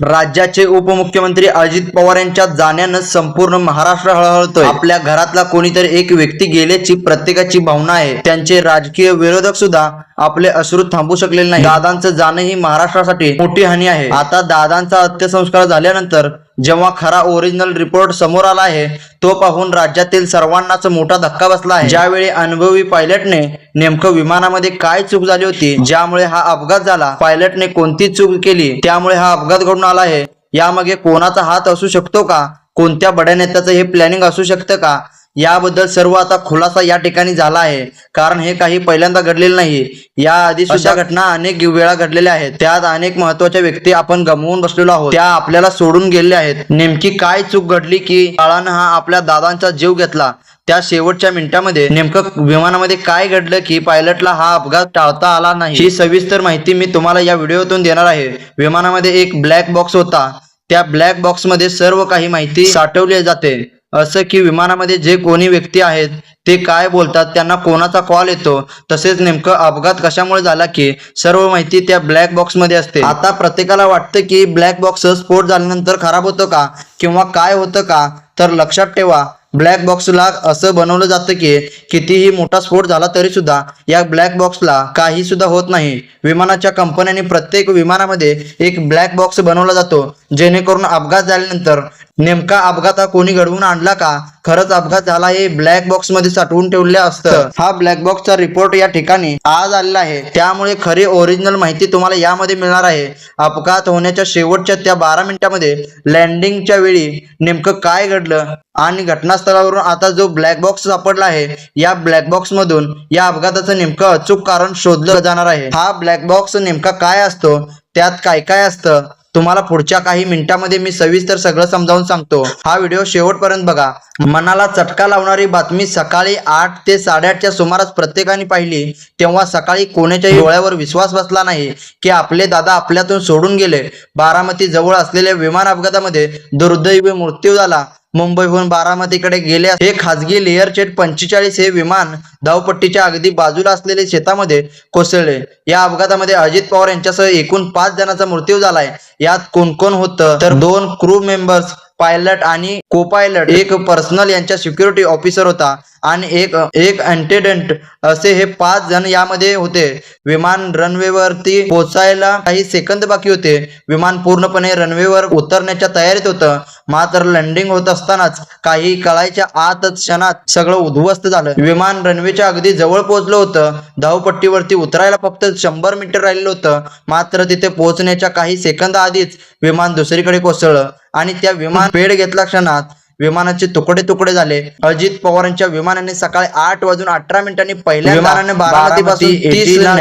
राज्याचे उपमुख्यमंत्री अजित पवार यांच्या जाण्यानं संपूर्ण महाराष्ट्र हळहळतोय. आपल्या घरातला कोणीतरी एक व्यक्ती गेल्याची प्रत्येकाची भावना आहे. त्यांचे राजकीय विरोधक सुद्धा आपले अश्रू थांबू शकलेले नाही दादांचं जाणं ही महाराष्ट्रासाठी मोठी हानी आहे. आता दादांचा अंत्यसंस्कार झाल्यानंतर जेव्हा खरा ओरिजिनल रिपोर्ट समोर आला आहे तो पाहून राज्यातील सर्वांनाच मोठा धक्का बसला आहे. ज्यावेळी अनुभवी पायलटने नेमकं विमानामध्ये काय चूक झाली होती ज्यामुळे हा अपघात झाला पायलटने कोणती चूक केली त्यामुळे हा अपघात घडून आला आहे यामागे कोणाचा हात असू शकतो का? कोणत्या बड्या नेत्याचं हे प्लॅनिंग असू शकतं का? याबद्दल सर्व आता खुलासा या ठिकाणी झाला आहे. कारण हे काही पहिल्यांदा घडलेलं नाही. या आधी सुद्धा घटना अनेक वेळा घडलेल्या आहेत. त्यात अनेक महत्त्वाच्या व्यक्ती आपण गमवून बसलेलो आहोत. त्या आपल्याला सोडून गेलेल्या आहेत. नेमकी काय चूक घडली की काळानं हा आपल्या दादांचा जीव घेतला? त्या शेवटच्या मिनिटामध्ये नेमकं विमानामध्ये काय घडलं की पायलटला हा अपघात टाळता आला नाही? ही सविस्तर माहिती मी तुम्हाला या व्हिडिओतून देणार आहे. विमानामध्ये एक ब्लॅक बॉक्स होता. त्या ब्लॅक बॉक्समध्ये सर्व काही माहिती साठवली जाते. असं की विमानामध्ये जे कोणी व्यक्ती आहेत ते काय बोलतात त्यांना कोणाचा कॉल येतो तसेच नेमकं अपघात कशामुळे झाला की सर्व माहिती त्या ब्लॅक बॉक्समध्ये असते. आता प्रत्येकाला वाटतं की ब्लॅक बॉक्स स्फोट झाल्यानंतर खराब होतं का किंवा काय होतं का तर लक्षात ठेवा ब्लॅक बॉक्सला असं बनवलं जातं की कितीही मोठा स्फोट झाला तरी सुद्धा या ब्लॅक बॉक्सला काही सुद्धा होत नाही. विमानाच्या कंपन्यांनी प्रत्येक विमानामध्ये एक ब्लॅक बॉक्स बनवला जातो. जेणेकरून अपघात झाल्यानंतर नेमका अपघात हा कोणी घडवून आणला का? खरंच अपघात झाला हे ब्लॅक बॉक्समध्ये साठवून ठेवले असतं. हा ब्लॅक बॉक्सचा रिपोर्ट या ठिकाणी आज आलेला आहे. त्यामुळे खरी ओरिजिनल माहिती तुम्हाला यामध्ये मिळणार आहे. अपघात होण्याच्या शेवटच्या त्या बारा मिनिटामध्ये लँडिंगच्या वेळी नेमकं काय घडलं आणि घटनास्थळावरून आता जो ब्लॅक बॉक्स सापडला आहे या ब्लॅक बॉक्स मधून या अपघाताचं नेमकं अचूक कारण शोधलं जाणार आहे. हा ब्लॅक बॉक्स नेमका काय असतो? त्यात काय काय असतं? तुम्हाला पुढच्या काही मिनिटांमध्ये मी सविस्तर सगळं समजावून सांगतो. हा व्हिडिओ शेवटपर्यंत बघा. मनाला चटका लावणारी बातमी सकाळी आठ ते साडेआठच्या सुमारास प्रत्येकाने पाहिली तेव्हा सकाळी कोणाच्याही डोळ्यावर विश्वास बसला नाही की आपले दादा आपल्यातून सोडून गेले. बारामती जवळ असलेल्या विमान अपघातामध्ये दुर्दैवी मृत्यू झाला. मुंबईहून बारामतीकडे गेले हे खाजगी लेअर जेट पंचेचाळीस हे विमान धावपट्टीच्या अगदी बाजूला असलेले शेतामध्ये कोसळले. या अपघातामध्ये अजित पवार यांच्यासह एकूण पाच जणांचा मृत्यू झालाय. यात कोण कोण होतं? तर दोन क्रू मेंबर्स पायलट आणि को पायलट एक पर्सनल यांच्या सिक्युरिटी ऑफिसर होता आणि एक एक अँटेडंट असे हे पाच जण यामध्ये होते. विमान रनवेवरती पोहोचायला काही सेकंद बाकी होते. विमान पूर्णपणे रनवेवर उतरण्याच्या तयारीत होतं. मात्र लँडिंग होत असतानाच काही कळायच्या आतच क्षणात सगळं उद्ध्वस्त झालं. विमान रनवेच्या अगदी जवळ पोहोचलं होतं. धावपट्टीवरती उतरायला फक्त शंभर मीटर राहिलं होतं. मात्र तिथे पोहोचण्याच्या काही सेकंद आधीच विमान दुसरीकडे कोसळलं. आणि त्या विमान पेड घेतल्या क्षणात विमानाचे तुकडे तुकडे झाले. अजित पवार यांच्या विमानाने सकाळी आठ वाजून अठरा मिनिटांनी पहिल्या विमानाने बारामती पासून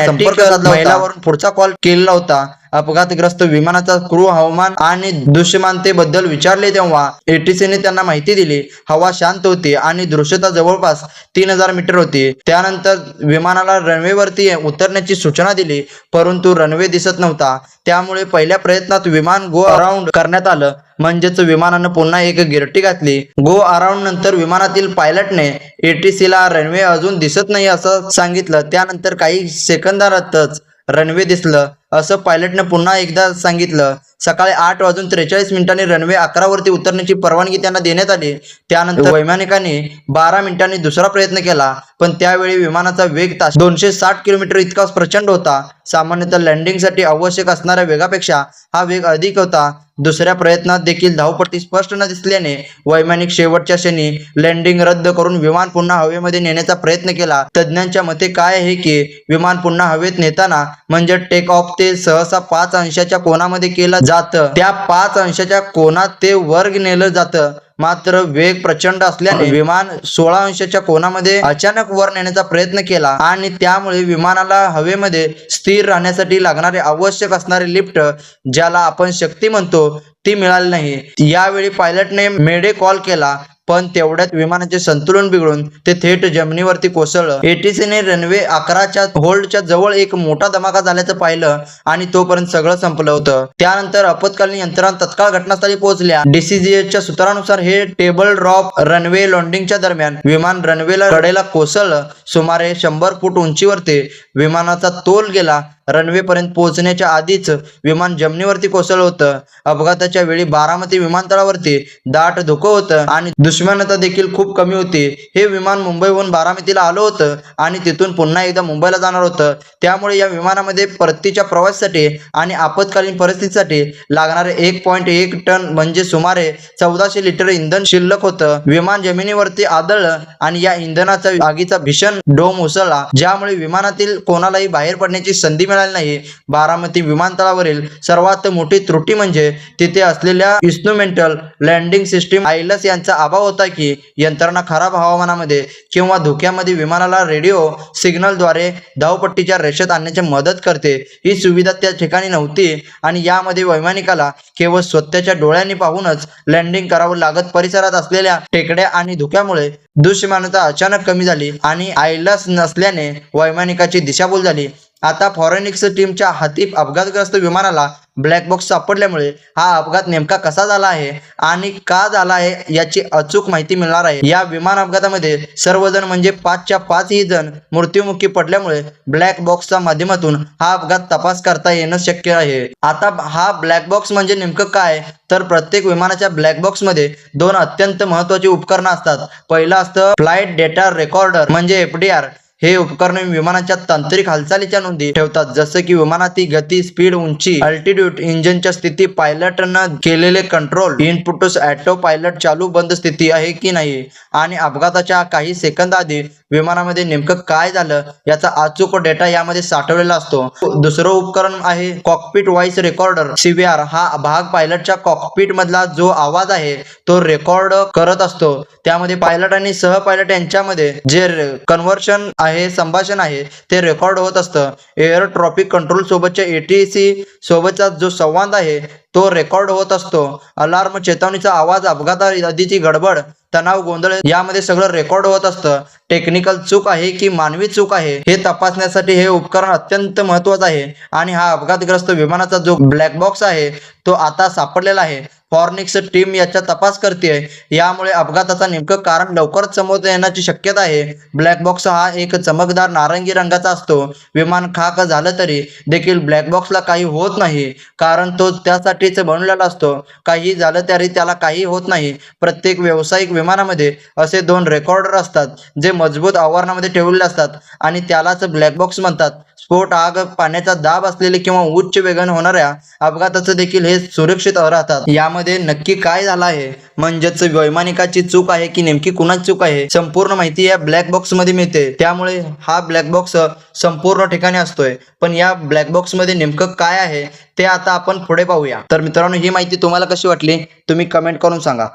संपर्क साधला महिलावरून पुढचा कॉल केलेला होता. अपघातग्रस्त विमानाचा क्रू हवामान आणि दृश्यमानतेबद्दल विचारले तेव्हा एटीसीने त्यांना माहिती दिली. हवा शांत होती आणि दृश्यता जवळपास तीन हजार मीटर होती. त्यानंतर विमानाला रनवेवरती उतरण्याची सूचना दिली परंतु रनवे दिसत नव्हता. त्यामुळे पहिल्या प्रयत्नात विमान गो अराउंड करण्यात आलं. म्हणजेच विमानानं पुन्हा एक गिरटी घातली. गो अराउंड नंतर विमानातील पायलटने एटीसीला रनवे अजून दिसत नाही असं सांगितलं. त्यानंतर काही सेकंदातच रनवे दिसलं. असं पायलटने पुन्हा एकदा सांगितलं. सकाळी आठ वाजून त्रेचाळीस मिनिटांनी रनवे अकरावरती उतरण्याची परवानगी त्यांना देण्यात आली. त्यानंतर वैमानिकांनी बारा मिनिटांनी दुसरा प्रयत्न केला पण त्यावेळी विमानाचा वेग तास दोनशे साठ किलोमीटर इतका प्रचंड होता. सामान्यतः लँडिंगसाठी आवश्यक असणाऱ्या वेगापेक्षा हा वेग अधिक होता. दुसऱ्या प्रयत्नात देखील धावपट्टी स्पष्ट न दिसल्याने वैमानिक शेवटच्या क्षणी लँडिंग रद्द करून विमान पुन्हा हवेमध्ये नेण्याचा प्रयत्न केला. तज्ज्ञांच्या मते काय आहे की विमान पुन्हा हवेत नेताना म्हणजे टेक ऑफ ते सहसा पाच अंशाच्या कोणामध्ये केलं जातं. त्या पाच अंशाच्या कोनात ते वर्ग नेलं जातं. मात्र वेग प्रचंड असल्याने विमान सोळा अंशाच्या कोणामध्ये अचानक वर नेण्याचा प्रयत्न केला आणि त्यामुळे विमानाला हवेमध्ये स्थिर राहण्यासाठी लागणारे आवश्यक असणारे लिफ्ट ज्याला आपण शक्ती म्हणतो ती मिळाली नाही. यावेळी पायलटने मेडे कॉल केला. पण तेवढ्यात विमानाचे संतुलन बिघडून ते थेट जमिनीवरती कोसळलं. एटीसीने रनवे अकराच्या होल्डच्या जवळ एक मोठा धमाका झाल्याचं पाहिलं आणि तोपर्यंत सगळं संपलं होतं. त्यानंतर आपत्कालीन यंत्रणा तत्काळ घटनास्थळी पोहोचल्या. डीसीजीएसच्या सूत्रानुसार हे टेबल ड्रॉप रनवे लॉन्डिंगच्या दरम्यान विमान रनवेला कडेला कोसळलं. सुमारे शंभर फूट उंचीवरती विमानाचा तोल गेला रनवे पर्यंत पोहोचण्याच्या आधीच विमान जमिनीवरती कोसळलं होतं. अपघाताच्या वेळी बारामती विमानतळावरती दाट धुकं होतं आणि दुश्मनता देखील खूप कमी होती. हे विमान मुंबईहून बारामतीला आलं होतं आणि तिथून पुन्हा एकदा मुंबईला जाणार होतं. त्यामुळे या विमानामध्ये परतीच्या प्रवासासाठी आणि आपत्कालीन परिस्थितीसाठी लागणारे एक पॉईंट एक टन म्हणजे सुमारे चौदाशे लिटर इंधन शिल्लक होतं. विमान जमिनीवरती आदळलं आणि या इंधनाचा आगीचा भीषण डोम उसळला. ज्यामुळे विमानातील कोणालाही बाहेर पडण्याची संधी मिळाली नाही. बारामती विमानतळावरील सर्वात मोठी त्रुटी म्हणजे तिथे असलेल्या इन्स्ट्रुमेंटल लँडिंग सिस्टीम आयलस यांचा अभाव होता की यंत्रणा खराब हवामानामध्ये किंवा धोक्यामध्ये विमानाला रेडिओ सिग्नलद्वारे धावपट्टीच्या रेषेत आणण्याची मदत करते. ही सुविधा त्या ठिकाणी नव्हती आणि यामध्ये वैमानिकाला केवळ स्वतःच्या डोळ्यांनी पाहूनच लँडिंग करावं लागत परिसरात असलेल्या टेकड्या आणि धुक्यामुळे दुष्यमानता अचानक कमी झाली आणि आयलस नसल्याने वैमानिकाची दिशाभूल झाली. आता फॉरेनिक्स टीमच्या हाती अपघातग्रस्त विमानाला ब्लॅक बॉक्स सापडल्यामुळे हा अपघात नेमका कसा झाला आहे आणि का झाला आहे याची अचूक माहिती मिळणार आहे. या विमान अपघातामध्ये सर्वजण म्हणजे पाचच्या पाचही जण मृत्युमुखी पडल्यामुळे ब्लॅक बॉक्सच्या माध्यमातून हा अपघात तपास करता येणं शक्य आहे. आता हा ब्लॅक बॉक्स म्हणजे नेमकं काय? तर प्रत्येक विमानाच्या ब्लॅक बॉक्समध्ये दोन अत्यंत महत्वाची उपकरणं असतात. पहिलं असतं फ्लाईट डेटा रेकॉर्डर म्हणजे एफडीआर हे उपकरण विमानाच्या तांत्रिक हालचालीच्या नोंदी ठेवतात. जसं की विमानाची गती स्पीड उंची अल्टिट्यूड इंजिनच्या स्थिती पायलटनं केलेले कंट्रोल इनपुट ऑटो पायलट चालू बंद स्थिती आहे की नाही? आणि अपघाताच्या काही सेकंद आधी विमानामध्ये नेमकं काय झालं याचा अचूक डेटा यामध्ये साठवलेला असतो. दुसरं उपकरण आहे कॉकपीट व्हॉइस रेकॉर्डर सीव्हीआर हा भाग पायलटच्या कॉकपीट मधला जो आवाज आहे तो रेकॉर्ड करत असतो. त्यामध्ये पायलट आणि सह पायलट यांच्यामध्ये जे कन्व्हर्शन आहे संभाषण आहे ते रेकॉर्ड होत असतं. एअर ट्रॉफिक कंट्रोल सोबतच्या एटीसी सोबतचा जो संवाद आहे तो रेकॉर्ड होत असतो. अलार्म चेतावणीचा आवाज अपघाता आधीची गडबड तणाव गोंधळ यामध्ये सगळं रेकॉर्ड होत असतं. टेक्निकल चूक आहे की मानवी चूक आहे हे तपासण्यासाठी हे उपकरण अत्यंत महत्वाचं आहे. आणि हा अपघातग्रस्त विमानाचा जो ब्लॅक बॉक्स आहे तो आता सापडलेला आहे. फॉर्निक्स टीम याचा तपास करते यामुळे अपघाताचा नेमकं कारण लवकरच समोर येण्याची शक्यता आहे. ब्लॅक बॉक्स हा एक चमकदार नारंगी रंगाचा असतो. विमान खाक झालं तरी देखील ब्लॅक बॉक्सला काही होत नाही. कारण तो त्यासाठीच बनवलेला असतो. काही झालं तरी त्याला काही होत नाही. प्रत्येक व्यावसायिक विमानामध्ये असे दोन रेकॉर्डर असतात जे मजबूत आवरणामध्ये ठेवलेले असतात आणि त्यालाच ब्लॅक बॉक्स म्हणतात. स्फोट आग पाण्याचा दाब असलेले किंवा उच्च वेगाने होणाऱ्या अपघाताचं देखील हे सुरक्षित राहतात. यामध्ये नक्की काय झालं आहे? म्हणजेच वैमानिकाची चूक आहे की नेमकी कुणाची चूक आहे? संपूर्ण माहिती या ब्लॅक बॉक्समध्ये मिळते. त्यामुळे हा ब्लॅक बॉक्स संपूर्ण ठिकाणी असतोय. पण या ब्लॅक बॉक्समध्ये नेमकं काय आहे ते आता आपण पुढे पाहूया. तर मित्रांनो ही माहिती तुम्हाला कशी वाटली? तुम्ही कमेंट करून सांगा.